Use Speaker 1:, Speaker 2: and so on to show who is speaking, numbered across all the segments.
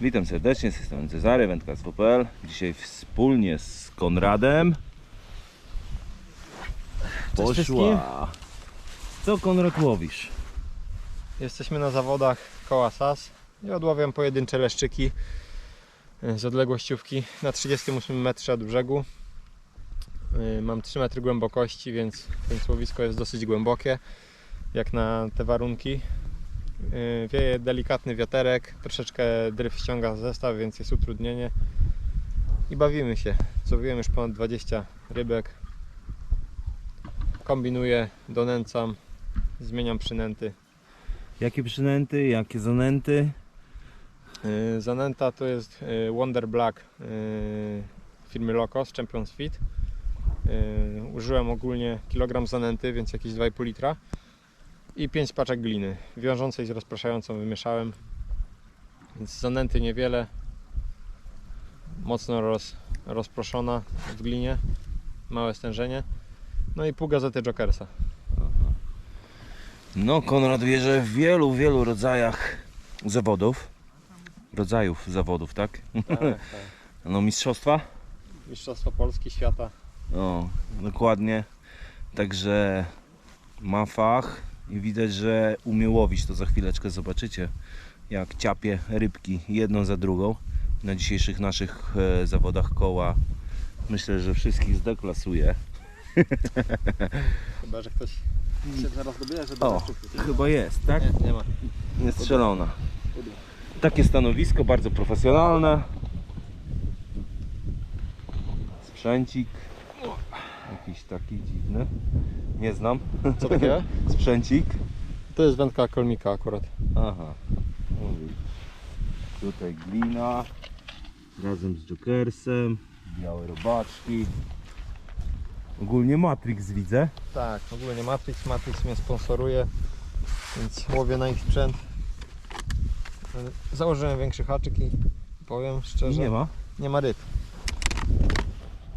Speaker 1: Witam serdecznie, z tej strony Cezary, wędkarstwo.pl Dzisiaj wspólnie z Konradem poszła... Co Konrad łowisz?
Speaker 2: Jesteśmy na zawodach koła SAS i odławiam pojedyncze leszczyki y, z odległościówki na 38 metrze od brzegu. Y, Mam 3 metry głębokości, więc, więc łowisko jest dosyć głębokie jak na te warunki. Y, Wieje delikatny wiaterek, troszeczkę dryf ściąga zestaw, więc jest utrudnienie. I bawimy się. Złowiłem już ponad 20 rybek. Kombinuję, donęcam, zmieniam przynęty.
Speaker 1: Jakie przynęty, jakie zanęty?
Speaker 2: Yy, Zanęta to jest yy, Wonder Black yy, firmy Locos Champions Fit. Yy, Użyłem ogólnie kilogram zanęty, więc jakieś 2,5 litra i 5 paczek gliny. Wiążącej z rozpraszającą wymieszałem. Więc zanęty niewiele. Mocno roz, rozproszona w glinie. Małe stężenie. No i pół gazety Jokersa.
Speaker 1: No Konrad bierze w wielu, wielu rodzajach zawodów Rodzajów zawodów, tak?
Speaker 2: Tak, tak.
Speaker 1: No mistrzostwa?
Speaker 2: Mistrzostwo Polski, świata.
Speaker 1: No, dokładnie. Także ma fach i widać, że umie łowić. To za chwileczkę zobaczycie, jak ciapie rybki jedną za drugą. Na dzisiejszych naszych e, zawodach koła myślę, że wszystkich zdeklasuje.
Speaker 2: Chyba, że ktoś się zaraz dobierze do
Speaker 1: O, chyba jest, tak?
Speaker 2: Nie, nie ma.
Speaker 1: Niestrzelona. Takie stanowisko, bardzo profesjonalne. Sprzęcik. Jakiś taki dziwny. Nie znam.
Speaker 2: Co takiego?
Speaker 1: Sprzęcik.
Speaker 2: To jest wędka kolmika akurat.
Speaker 1: Aha. Mówi. Tutaj glina. Razem z Jokersem. Białe robaczki. Ogólnie Matrix widzę.
Speaker 2: Tak, ogólnie Matrix, Matrix mnie sponsoruje, więc łowię na ich sprzęt. Założyłem większy haczyk i powiem szczerze,
Speaker 1: Nie ma.
Speaker 2: nie ma ryb.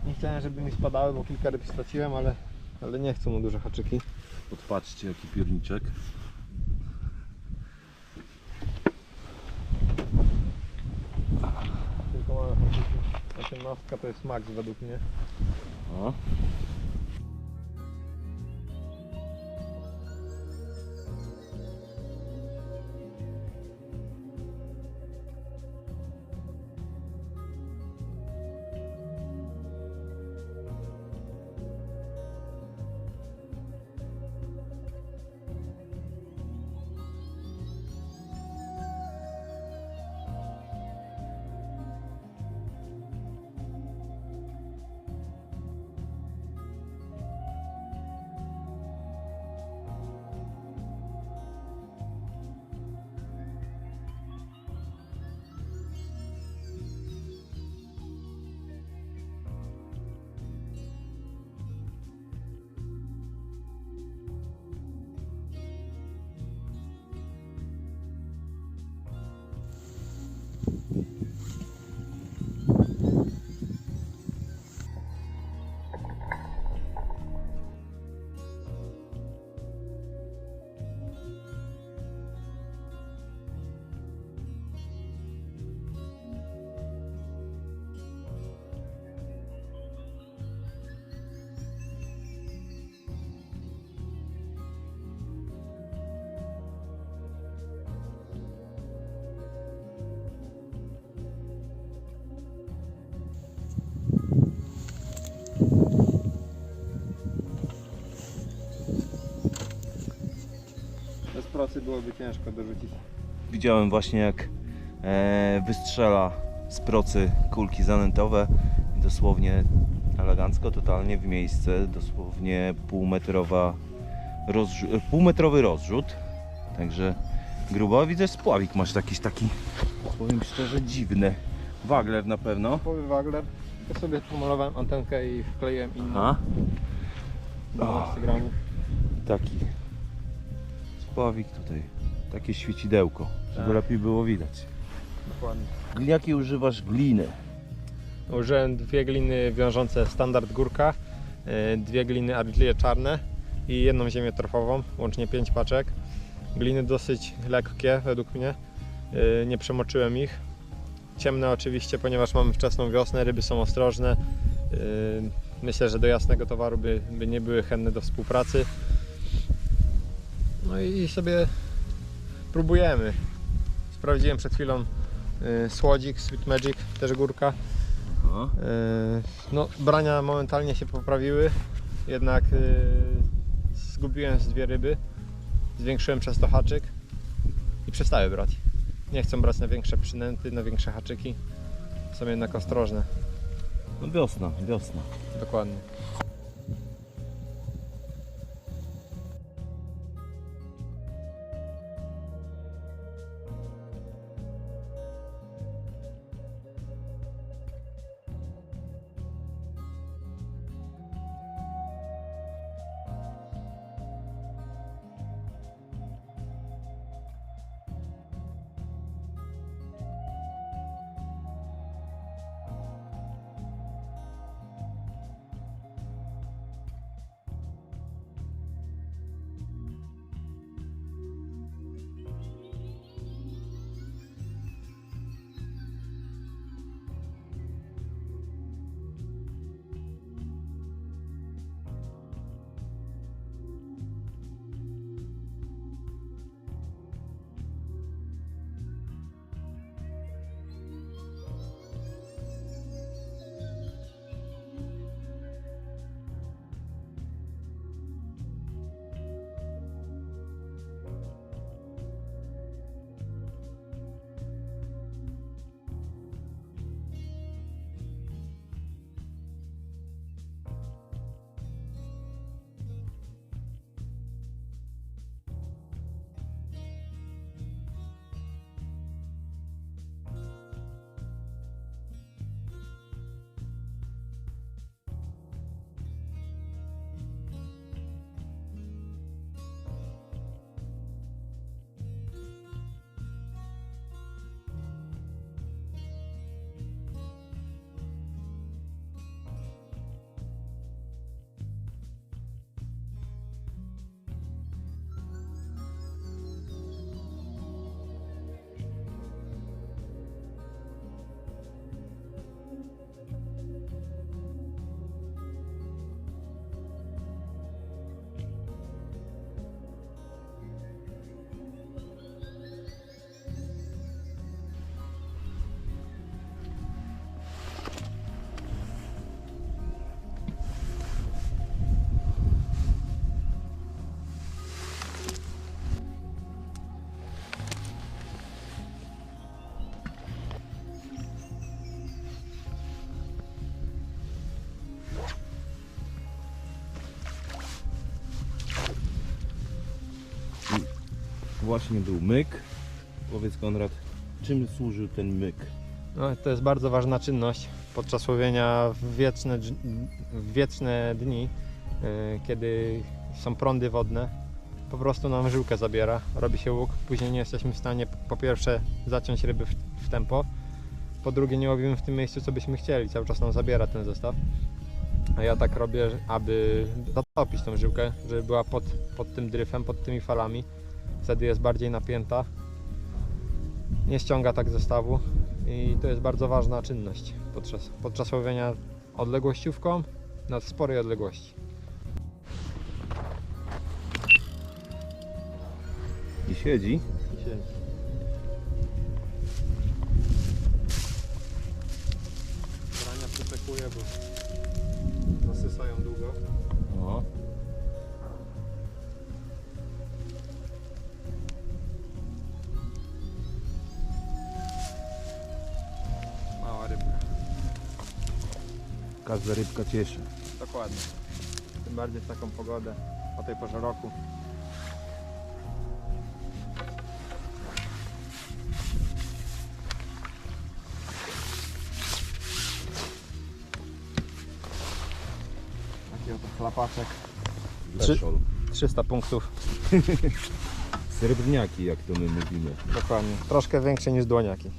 Speaker 2: Nie chciałem, żeby mi spadały, bo kilka ryb straciłem, ale, ale nie chcą mu duże haczyki.
Speaker 1: Podpatrzcie jaki piórniczek.
Speaker 2: Tylko małe haczyki. 18 to jest max według mnie.
Speaker 1: O.
Speaker 2: Byłoby ciężko dorzucić.
Speaker 1: Widziałem właśnie jak e, wystrzela z procy kulki zanętowe. Dosłownie elegancko, totalnie w miejsce. Dosłownie półmetrowa półmetrowy rozrzut. Także grubo. Widzę spławik masz jakiś taki, powiem szczerze, dziwny. Wagler na pewno.
Speaker 2: Powy Wagler. Ja sobie pomalowałem antenkę i wkleiłem inną.
Speaker 1: A?
Speaker 2: 12 gramów.
Speaker 1: Taki spławik tutaj. Takie świecidełko, żeby
Speaker 2: Tak.
Speaker 1: lepiej było widać.
Speaker 2: Dokładnie.
Speaker 1: Jakie używasz gliny?
Speaker 2: Użyłem dwie gliny wiążące standard górka, y, dwie gliny argile czarne i jedną ziemię torfową, łącznie 5 paczek. Gliny dosyć lekkie według mnie, y, nie przemoczyłem ich. ciemne oczywiście, ponieważ mamy wczesną wiosnę, ryby są ostrożne. Yy, Myślę, że do jasnego towaru by, by nie były chętne do współpracy. No i sobie próbujemy. Sprawdziłem przed chwilą yy, słodzik, Sweet Magic, też górka.
Speaker 1: O,
Speaker 2: Yy, No, brania momentalnie się poprawiły, jednak yy, zgubiłem z dwie ryby. Zwiększyłem przez to haczyk i przestały brać. Nie chcą brać na większe przynęty, na większe haczyki. Są jednak ostrożne.
Speaker 1: no wiosna, wiosna.
Speaker 2: Dokładnie.
Speaker 1: Właśnie był myk. Powiedz Konrad, czym służył ten myk?
Speaker 2: No, to jest bardzo ważna czynność podczas łowienia w wieczne, w wieczne dni, yy, kiedy są prądy wodne. Po prostu nam żyłkę zabiera, robi się łuk. Później nie jesteśmy w stanie po pierwsze zaciąć ryby w, w tempo, po drugie nie łowimy w tym miejscu co byśmy chcieli, cały czas nam zabiera ten zestaw. A ja tak robię, aby zatopić tą żyłkę, żeby była pod, pod tym dryfem, pod tymi falami. Wtedy jest bardziej napięta, nie ściąga tak zestawu i to jest bardzo ważna czynność podczas, podczas łowienia odległościówką na sporej odległości.
Speaker 1: I siedzi.
Speaker 2: Brania przyczekuje, bo zasysają długo.
Speaker 1: Każda rybka cieszy.
Speaker 2: Dokładnie. Tym bardziej w taką pogodę o tej porze roku. Taki oto chlapaczek. Trzy-
Speaker 1: Leszol.
Speaker 2: 300 punktów.
Speaker 1: Srebrniaki, jak to my mówimy.
Speaker 2: Dokładnie. Troszkę większe niż dłoniaki.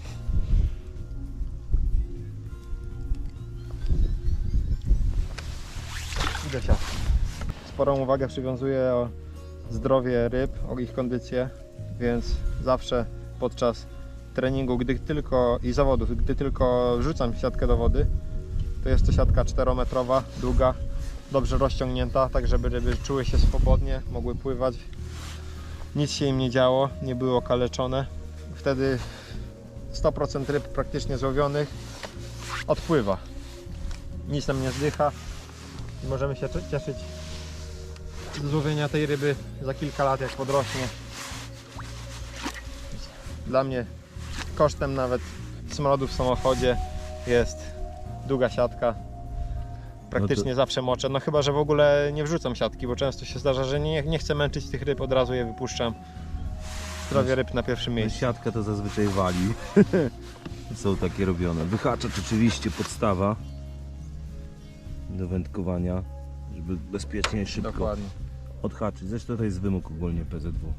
Speaker 2: Sporą uwagę przywiązuję o zdrowie ryb, o ich kondycję, więc zawsze podczas treningu, gdy tylko i zawodów, gdy tylko wrzucam siatkę do wody, to jest to siatka 4-metrowa, długa, dobrze rozciągnięta, tak żeby ryby czuły się swobodnie, mogły pływać. Nic się im nie działo, nie były okaleczone. Wtedy 100% ryb praktycznie złowionych odpływa. Nic nam nie zdycha i możemy się cieszyć złowienia tej ryby za kilka lat, jak podrośnie. Dla mnie kosztem nawet samolotu w samochodzie jest długa siatka. Praktycznie zawsze moczę. No chyba, że w ogóle nie wrzucam siatki, bo często się zdarza, że nie, nie chcę męczyć tych ryb, od razu je wypuszczam. Zdrowie ryb na pierwszym
Speaker 1: No,
Speaker 2: miejscu.
Speaker 1: Siatka to zazwyczaj wali. Są takie robione. Wyhaczacz oczywiście podstawa do wędkowania, żeby bezpiecznie i szybko
Speaker 2: Dokładnie.
Speaker 1: odhaczyć. Zresztą to jest wymóg ogólnie PZW.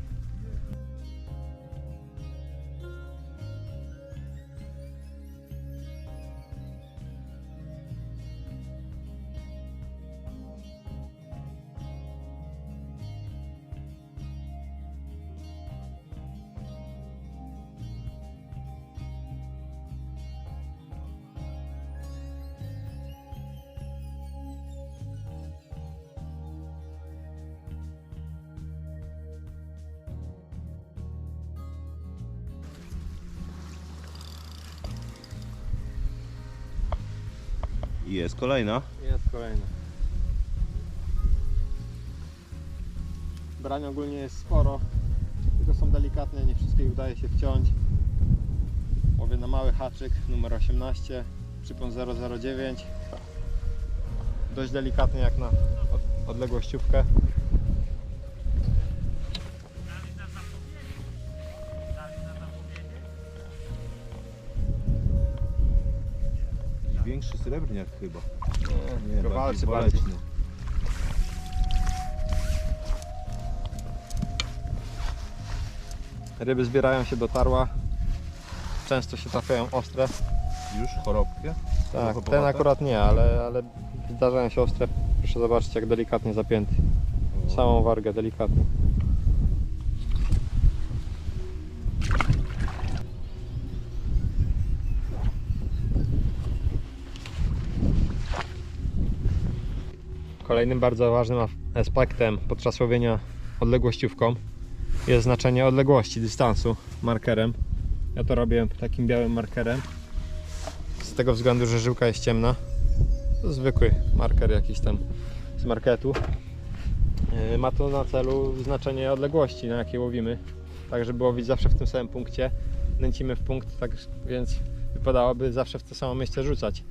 Speaker 1: Jest kolejna.
Speaker 2: Jest kolejna. Brań ogólnie jest sporo, tylko są delikatne, nie wszystkie udaje się wciąć. Łowię na mały haczyk numer 18, przypon 009. Dość delikatnie jak na od- odległościówkę.
Speaker 1: Srebrniak chyba.
Speaker 2: Nie, Kowalcy bardziej. Ryby zbierają się do tarła. Często się trafiają ostre.
Speaker 1: Już chorobkie?
Speaker 2: Tak, ten akurat nie, ale, ale zdarzają się ostre. Proszę zobaczyć jak delikatnie zapięty. Całą wargę delikatnie. Kolejnym bardzo ważnym aspektem podczas łowienia odległościówką jest znaczenie odległości, dystansu markerem. Ja to robię takim białym markerem z tego względu, że żyłka jest ciemna. To zwykły marker jakiś tam z marketu. Yy, Ma to na celu znaczenie odległości, na jakiej łowimy. Tak, żeby łowić zawsze w tym samym punkcie. Nęcimy w punkt, tak więc wypadałoby zawsze w to samo miejsce rzucać.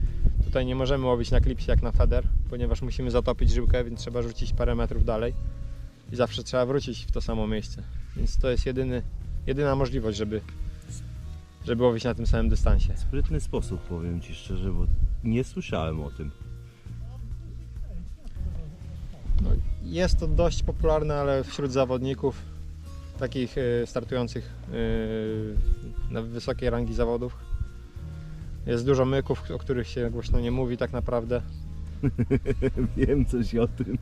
Speaker 2: Tutaj nie możemy łowić na klipsie jak na feder, ponieważ musimy zatopić żyłkę, więc trzeba rzucić parę metrów dalej. I zawsze trzeba wrócić w to samo miejsce. Więc to jest jedyny, jedyna możliwość, żeby, żeby łowić na tym samym dystansie.
Speaker 1: Sprytny sposób, powiem Ci szczerze, bo nie słyszałem o tym.
Speaker 2: No, jest to dość popularne, ale wśród zawodników, takich y, startujących y, na wysokiej rangi zawodów. Jest dużo myków, o których się głośno nie mówi tak naprawdę.
Speaker 1: Wiem coś o tym.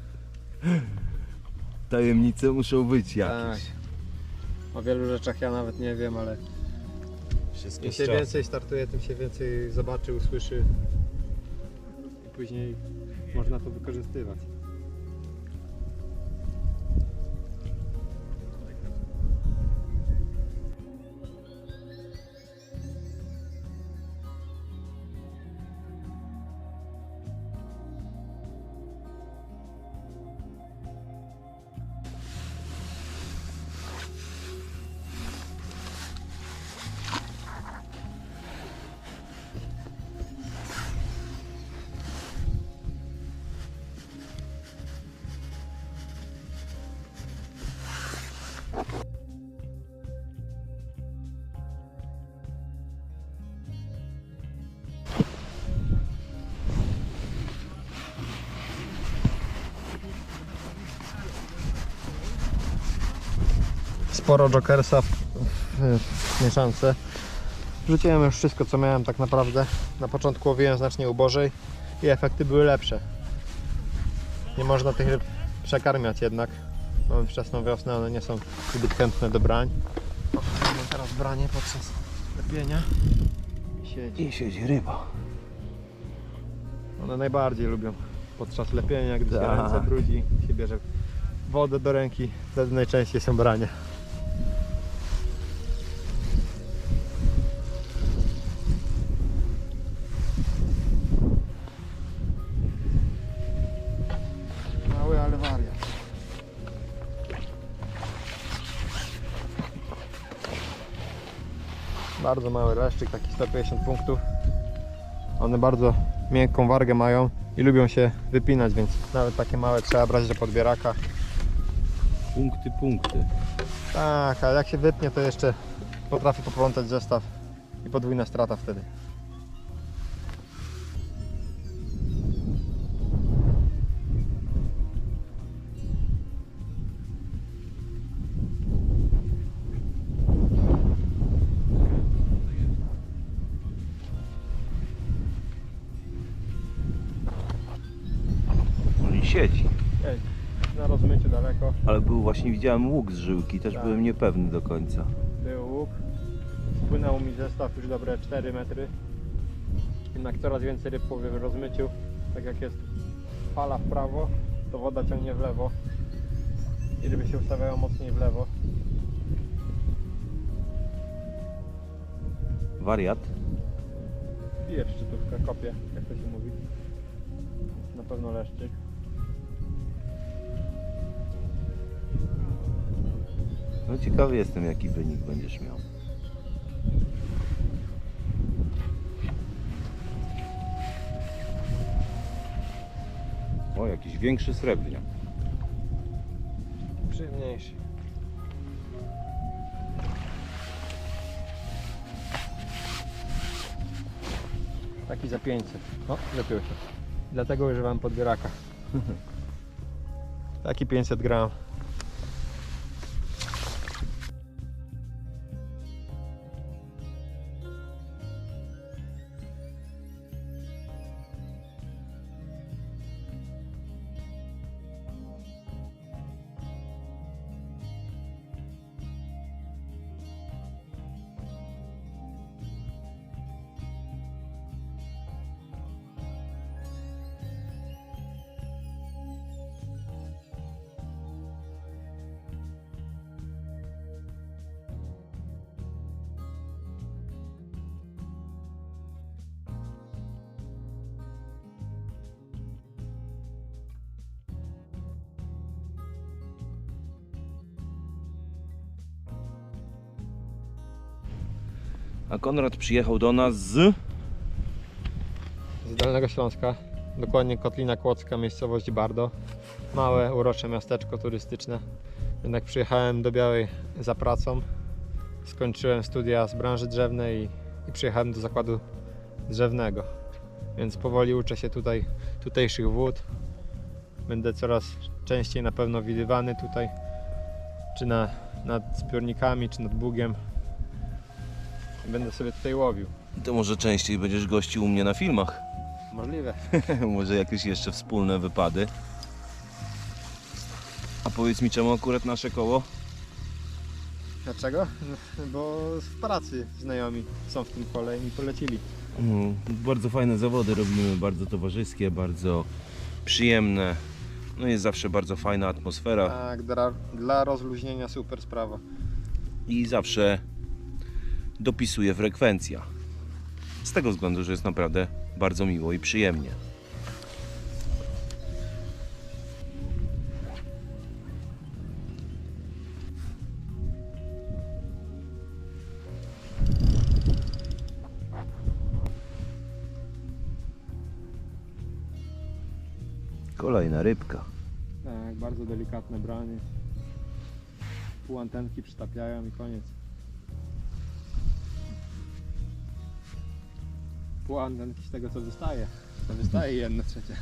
Speaker 1: Tajemnice muszą być jakieś.
Speaker 2: Tak. O wielu rzeczach ja nawet nie wiem, ale
Speaker 1: Wszystko
Speaker 2: im się
Speaker 1: czasem.
Speaker 2: więcej startuje, tym się więcej zobaczy, usłyszy i później można to wykorzystywać. Sporo jokersa w, w, w mieszance. Rzuciłem już wszystko co miałem tak naprawdę. Na początku łowiłem znacznie ubożej i efekty były lepsze. Nie można tych ryb przekarmiać jednak. Mamy wczesną wiosnę, one nie są zbyt chętne do brań. Pokażemy teraz branie podczas lepienia. Siedzi.
Speaker 1: I siedzi ryba.
Speaker 2: One najbardziej lubią podczas lepienia, gdy się
Speaker 1: Tak.
Speaker 2: ręce brudzi, się bierze wodę do ręki, wtedy najczęściej są branie. Bardzo mały leszczyk, taki 150 punktów. One bardzo miękką wargę mają i lubią się wypinać, więc nawet takie małe trzeba brać do podbieraka.
Speaker 1: Punkty, punkty.
Speaker 2: Tak, a jak się wypnie, to jeszcze potrafi poplątać zestaw i podwójna strata wtedy.
Speaker 1: Właśnie, widziałem łuk z żyłki, też
Speaker 2: Tak.
Speaker 1: byłem niepewny do końca.
Speaker 2: był łuk. Spłynął mi zestaw już dobre 4 metry. Jednak coraz więcej ryb po rozmyciu. Tak jak jest fala w prawo, to woda ciągnie w lewo. I ryby się ustawiają mocniej w lewo.
Speaker 1: Wariat.
Speaker 2: Bije szczytówkę, kopie, jak to się mówi. Na pewno leszczyk.
Speaker 1: No ciekawy jestem jaki wynik będziesz miał. O, jakiś większy srebrniak.
Speaker 2: Przyjemniejszy. Taki za 500. O, lepiej się. Dlatego używam podbieraka. Taki 500 gram.
Speaker 1: A Konrad przyjechał do nas z...
Speaker 2: Z Dolnego Śląska. Dokładnie Kotlina Kłodzka, miejscowość Bardo. Małe, urocze miasteczko turystyczne. Jednak przyjechałem do Białej za pracą. Skończyłem studia z branży drzewnej i, i przyjechałem do zakładu drzewnego. Więc powoli uczę się tutaj tutejszych wód. Będę coraz częściej na pewno widywany tutaj. Czy na, nad zbiornikami, czy nad Bugiem. Będę sobie tutaj łowił.
Speaker 1: To może częściej będziesz gościł u mnie na filmach.
Speaker 2: Możliwe.
Speaker 1: może jakieś jeszcze wspólne wypady. A powiedz mi czemu akurat nasze koło?
Speaker 2: Dlaczego? Bo w pracy znajomi są w tym kole i polecili.
Speaker 1: Mm, Bardzo fajne zawody robimy, bardzo towarzyskie, bardzo przyjemne. No jest zawsze bardzo fajna atmosfera
Speaker 2: Tak, dla, dla rozluźnienia super sprawa.
Speaker 1: i zawsze dopisuje frekwencja. Z tego względu, że jest naprawdę bardzo miło i przyjemnie. Kolejna rybka.
Speaker 2: Tak, bardzo delikatne branie. Pół antenki przytapiają i koniec. Antenki z tego co wystaje. To wystaje jedno trzecie.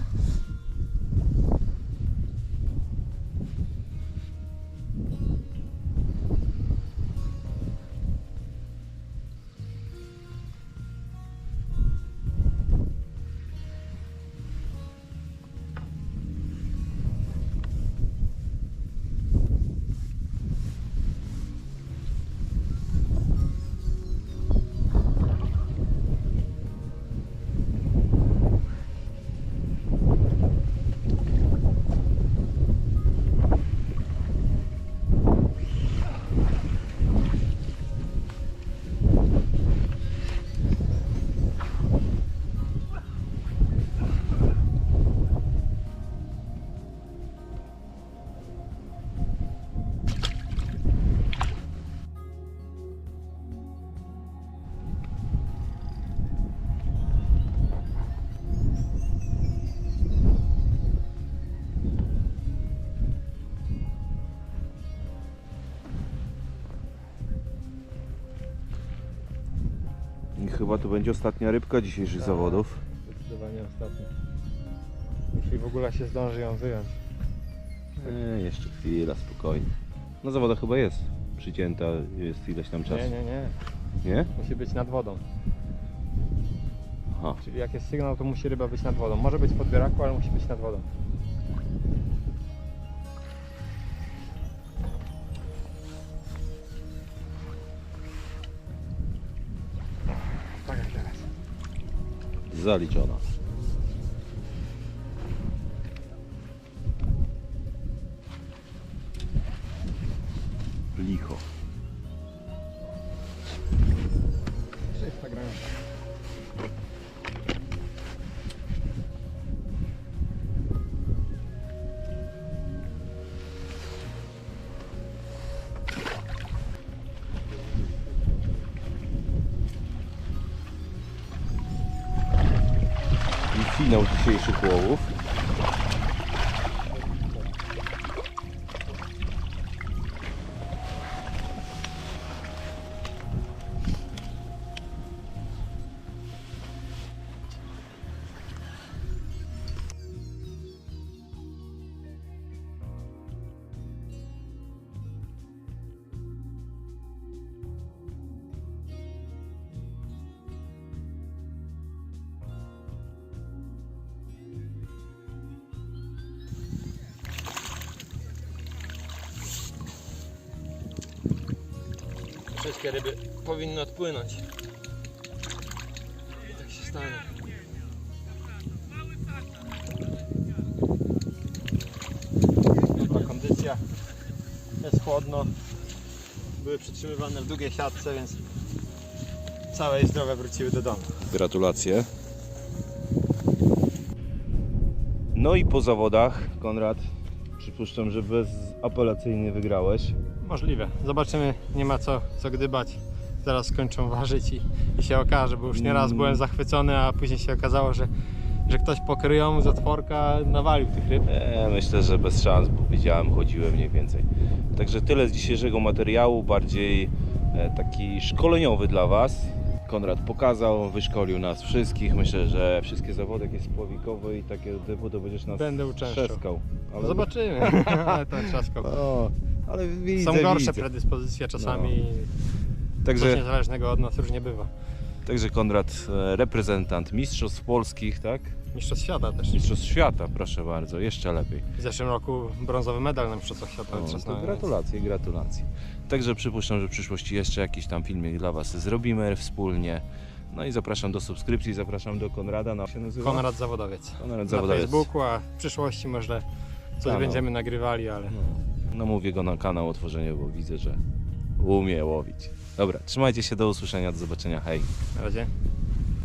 Speaker 1: Chyba to będzie ostatnia rybka dzisiejszych
Speaker 2: Tak.
Speaker 1: zawodów.
Speaker 2: Zdecydowanie ostatnio. Jeśli w ogóle się zdąży ją wyjąć.
Speaker 1: E, jeszcze chwila, spokojnie. Na zawodach chyba jest przycięta, jest ileś tam czasu.
Speaker 2: Nie, nie, nie.
Speaker 1: Nie?
Speaker 2: Musi być nad wodą.
Speaker 1: Aha.
Speaker 2: Czyli jak jest sygnał, to musi ryba być nad wodą. Może być w podbieraku, ale musi być nad wodą.
Speaker 1: 那
Speaker 2: 里交
Speaker 1: 了 finał dzisiejszych łowów.
Speaker 2: Wszystkie ryby powinny odpłynąć. Tak się stanie. Dobra kondycja. Jest chłodno. Były przytrzymywane w długiej siatce, więc całe i zdrowe wróciły do domu.
Speaker 1: Gratulacje. No i po zawodach, Konrad, przypuszczam, że bezapelacyjnie wygrałeś.
Speaker 2: Możliwe. Zobaczymy. Nie ma co, co gdybać. Zaraz skończą ważyć i, i się okaże, bo już nieraz
Speaker 1: Mm.
Speaker 2: byłem zachwycony, a później się okazało, że, że ktoś pokryją z otworka nawalił tych ryb.
Speaker 1: E, myślę, że bez szans, bo widziałem, chodziłem mniej więcej. Także tyle z dzisiejszego materiału, bardziej e, taki szkoleniowy dla Was. Konrad pokazał, wyszkolił nas wszystkich. Myślę, że wszystkie zawody jakie spławikowe i takie typu to będziesz nas
Speaker 2: Będę uczęszczał.
Speaker 1: trzaskał. Ale...
Speaker 2: Zobaczymy. Ale to trzaskał.
Speaker 1: O, ale widzę,
Speaker 2: Są gorsze
Speaker 1: widzę.
Speaker 2: predyspozycje czasami. Coś
Speaker 1: Także,
Speaker 2: niezależnego od nas różnie bywa.
Speaker 1: także Konrad, e, reprezentant Mistrzostw Polskich, tak?
Speaker 2: Mistrzostw świata też.
Speaker 1: Mistrzostw Świata, proszę bardzo, jeszcze lepiej.
Speaker 2: W zeszłym roku brązowy medal na Mistrzostwach świata
Speaker 1: O, to
Speaker 2: wytrzasnąłem,
Speaker 1: gratulacje, gratulacje. Także przypuszczam, że w przyszłości jeszcze jakiś tam filmik dla Was zrobimy wspólnie. No i zapraszam do subskrypcji, zapraszam do Konrada. Na, jak się nazywa?
Speaker 2: Konrad Zawodowiec.
Speaker 1: Konrad
Speaker 2: Na
Speaker 1: Zawodowiec.
Speaker 2: Facebooku, a w przyszłości może coś
Speaker 1: Kanał.
Speaker 2: będziemy nagrywali, ale
Speaker 1: No, no mówię go na kanał otworzenie, bo widzę, że umie łowić. Dobra, trzymajcie się, do usłyszenia, do zobaczenia, hej.
Speaker 2: na razie.